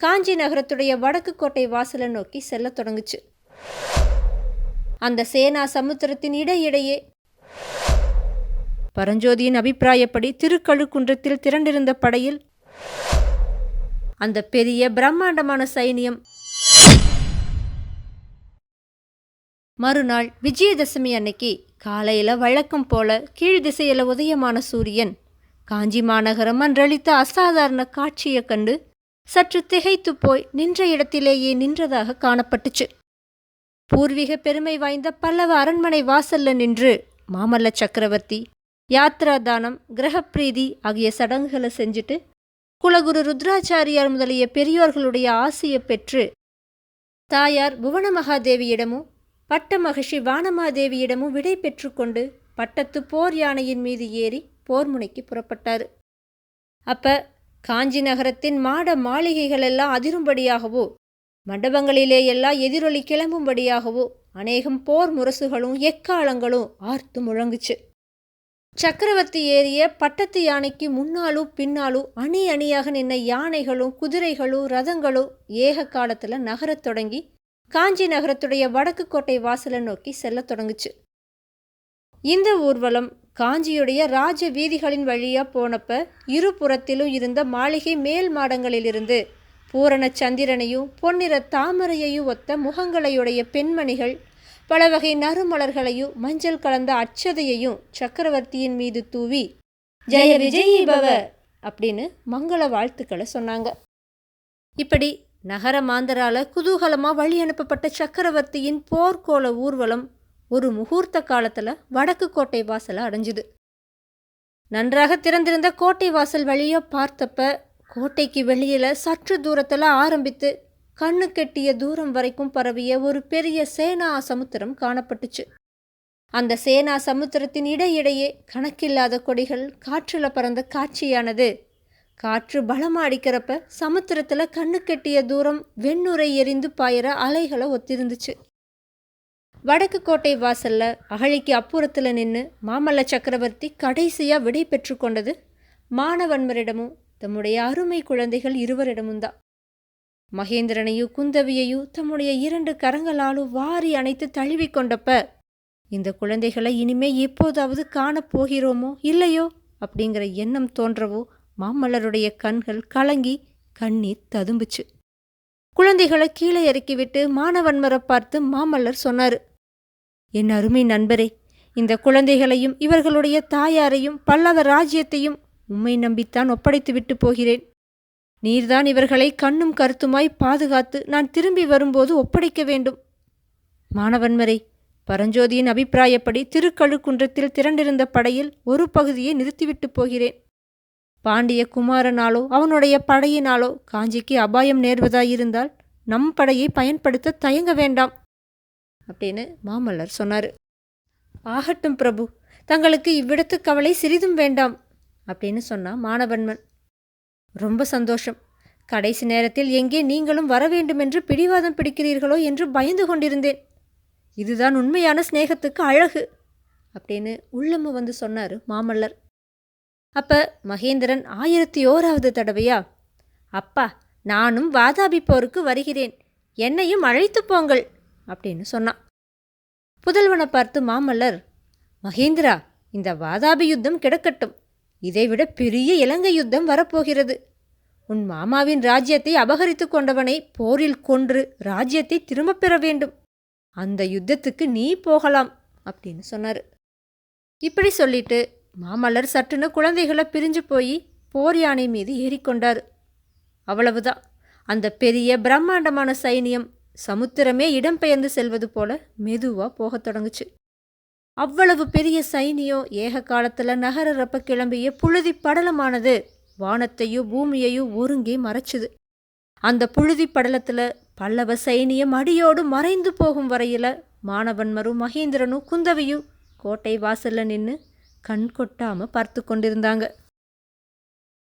காஞ்சி நகரத்துடைய வடக்கு கோட்டை வாசலை நோக்கி செல்லத் தொடங்குச்சு. அந்த சேனா சமுத்திரத்தின் இடையிடையே பரஞ்சோதியின் அபிப்பிராயப்படி திருக்கழுக்குன்றத்தில் திரண்டிருந்த படையில் அந்த பெரிய பிரம்மாண்டமான சைனியம் மறுநாள் விஜயதசமி அன்னைக்கு காலையில வழக்கம் போல கீழ் திசையில உதயமான சூரியன் காஞ்சி மாநகரம் அன்றளித்த அசாதாரண காட்சியை கண்டு சற்று திகைத்து போய் நின்ற இடத்திலேயே நின்றதாக காணப்பட்டுச்சு. பூர்வீக பெருமை வாய்ந்த பல்லவ அரண்மனை வாசல்ல நின்று மாமல்ல சக்கரவர்த்தி யாத்ரா தானம் கிரகப்பிரீதி ஆகிய சடங்குகளை செஞ்சுட்டு குலகுரு ருத்ராச்சாரியார் முதலிய பெரியோர்களுடைய ஆசையை பெற்று தாயார் புவன மகாதேவியிடமும் பட்ட மகிஷி வானமாதேவியிடமும் விடை பெற்றுக்கொண்டு பட்டத்து போர் யானையின் மீது ஏறி போர் முனைக்கு புறப்பட்டார். அப்ப காஞ்சி நகரத்தின் மாட மாளிகைகள் எல்லாம் அதிரும்படியாகவோ மண்டபங்களிலேயெல்லாம் எதிரொலி கிளம்பும்படியாகவோ அநேகம் போர் முரசுகளும் எக்காலங்களும் ஆர்த்து முழங்குச்சு. சக்கரவர்த்தி ஏறிய பட்டத்து யானைக்கு முன்னாலும் பின்னாலும் அணி அணியாக நின்ன யானைகளும் குதிரைகளும் ரதங்களும் ஏக காலத்தில் நகரத் தொடங்கி காஞ்சி நகரத்துடைய வடக்கு கோட்டை வாசலை நோக்கி செல்லத் தொடங்குச்சு. இந்த ஊர்வலம் காஞ்சியுடைய ராஜ வீதிகளின் வழியா போனப்ப இருபுறத்திலும் இருந்த மாளிகை மேல் மாடங்களிலிருந்து பூரண சந்திரனையும் பொன்னிற தாமரையையும் ஒத்த முகங்களையுடைய பெண்மணிகள் பல வகை நறுமலர்களையும் மஞ்சள் கலந்த அச்சதையையும் சக்கரவர்த்தியின் மீது தூவி ஜெய விஜயபவ அப்படின்னு மங்கள வாழ்த்துக்களை சொன்னாங்க. இப்படி நகர மாந்தரால குதூகலமாக வழி அனுப்பப்பட்ட சக்கரவர்த்தியின் போர்க்கோள ஊர்வலம் ஒரு முகூர்த்த காலத்தில் வடக்கு கோட்டை வாசலை அடைஞ்சுது. நன்றாக திறந்திருந்த கோட்டை வாசல் வழியாக பார்த்தப்ப கோட்டைக்கு வெளியில் சற்று தூரத்தில் ஆரம்பித்து கண்ணு கெட்டிய தூரம் வரைக்கும் பரவிய ஒரு பெரிய சேனா சமுத்திரம் காணப்பட்டுச்சு. அந்த சேனா சமுத்திரத்தின் இடையிடையே கணக்கில்லாத கொடிகள் காற்றில் பறந்த காட்சியானது. காற்று பலமாக அடிக்கிறப்ப சமுத்திரத்தில் கண்ணு கெட்டிய தூரம் வெண்ணுரை எரிந்து பாயிற அலைகளை ஒத்திருந்துச்சு. வடக்கு கோட்டை வாசல்ல அகழிக்கு அப்புறத்தில் நின்று மாமல்ல சக்கரவர்த்தி கடைசியாக விடை பெற்று கொண்டது மாணவன்மரிடமும் தம்முடைய அருமை குழந்தைகள் இருவரிடமும் தான். மகேந்திரனையும் குந்தவியையும் தம்முடைய இரண்டு கரங்களாலும் வாரி அணைத்து தழுவி கொண்டப்ப இந்த குழந்தைகளை இனிமே எப்போதாவது காணப் போகிறோமோ இல்லையோ அப்படிங்கிற எண்ணம் தோன்றவோ மாமல்லருடைய கண்கள் கலங்கி கண்ணீர் ததும்புச்சு. குழந்தைகளை கீழே இறக்கிவிட்டு மாணவன்மரை பார்த்து மாமல்லர் சொன்னாரு என் அருமை நண்பரே இந்த குழந்தைகளையும் இவர்களுடைய தாயாரையும் பல்லவ ராஜ்யத்தையும் உம்மை நம்பித்தான் ஒப்படைத்து விட்டு போகிறேன். நீர்தான் இவர்களை கண்ணும் கருத்துமாய் பாதுகாத்து நான் திரும்பி வரும்போது ஒப்படைக்க வேண்டும். மாணவன்மரை பரஞ்சோதியின் அபிப்பிராயப்படி திருக்கழுக்குன்றத்தில் திரண்டிருந்த படையில் ஒரு பகுதியை நிறுத்திவிட்டு போகிறேன். பாண்டிய குமாரனாலோ அவனுடைய படையினாலோ காஞ்சிக்கு அபாயம் நேர்வதாயிருந்தால் நம் படையை பயன்படுத்த தயங்க வேண்டாம். அப்படின்னு மாமல்லர் சொன்னார். ஆகட்டும் பிரபு தங்களுக்கு இவ்விடத்து கவலை சிறிதும் வேண்டாம் அப்படின்னு சொன்னான் மாணவன்மன் ரொம்ப சந்தோஷம். கடைசி நேரத்தில் எங்கே நீங்களும் வர வேண்டுமென்று பிடிவாதம் பிடிக்கிறீர்களோ என்று பயந்து கொண்டிருந்தேன். இதுதான் உண்மையான சிநேகத்துக்கு அழகு அப்படின்னு உள்ளம்ம வந்து சொன்னார் மாமல்லர். அப்ப மகேந்திரன் ஆயிரத்தி ஓராவது தடவையா? அப்பா நானும் வாதாபி போருக்கு வருகிறேன். என்னையும் அழைத்து போங்கள் அப்படின்னு சொன்னான். புதல்வனை பார்த்து மாமல்லர் மகேந்திரா இந்த வாதாபி யுத்தம் கிடக்கட்டும். இதைவிட பெரிய இலங்கை யுத்தம் வரப்போகிறது. உன் மாமாவின் ராஜ்யத்தை அபகரித்து கொண்டவனை போரில் கொன்று ராஜ்யத்தை திரும்பப் பெற வேண்டும். அந்த யுத்தத்துக்கு நீ போகலாம் அப்படின்னு சொன்னார். இப்படி சொல்லிட்டு மாமல்லர் சட்டுன்னு குழந்தைகளை பிரிஞ்சு போய் போர் யானை மீது ஏறிக்கொண்டார். அவ்வளவுதான். அந்த பெரிய பிரம்மாண்டமான சைனியம் சமுத்திரமே இடம்பெயர்ந்து செல்வது போல மெதுவாக போகத் தொடங்குச்சு. அவ்வளவு பெரிய சைனியம் ஏக காலத்தில் நகரப்ப கிளம்பிய புழுதி படலமானது வானத்தையும் பூமியையும் ஒருங்கே மறைச்சுது. அந்த புழுதி படலத்தில் பல்லவ சைனியம் அடியோடு மறைந்து போகும் வரையில் மாணவன்மரும் மகேந்திரனும் குந்தவியும் கோட்டை வாசலில் நின்று கண் கொட்டாமல் பார்த்து கொண்டிருந்தாங்க.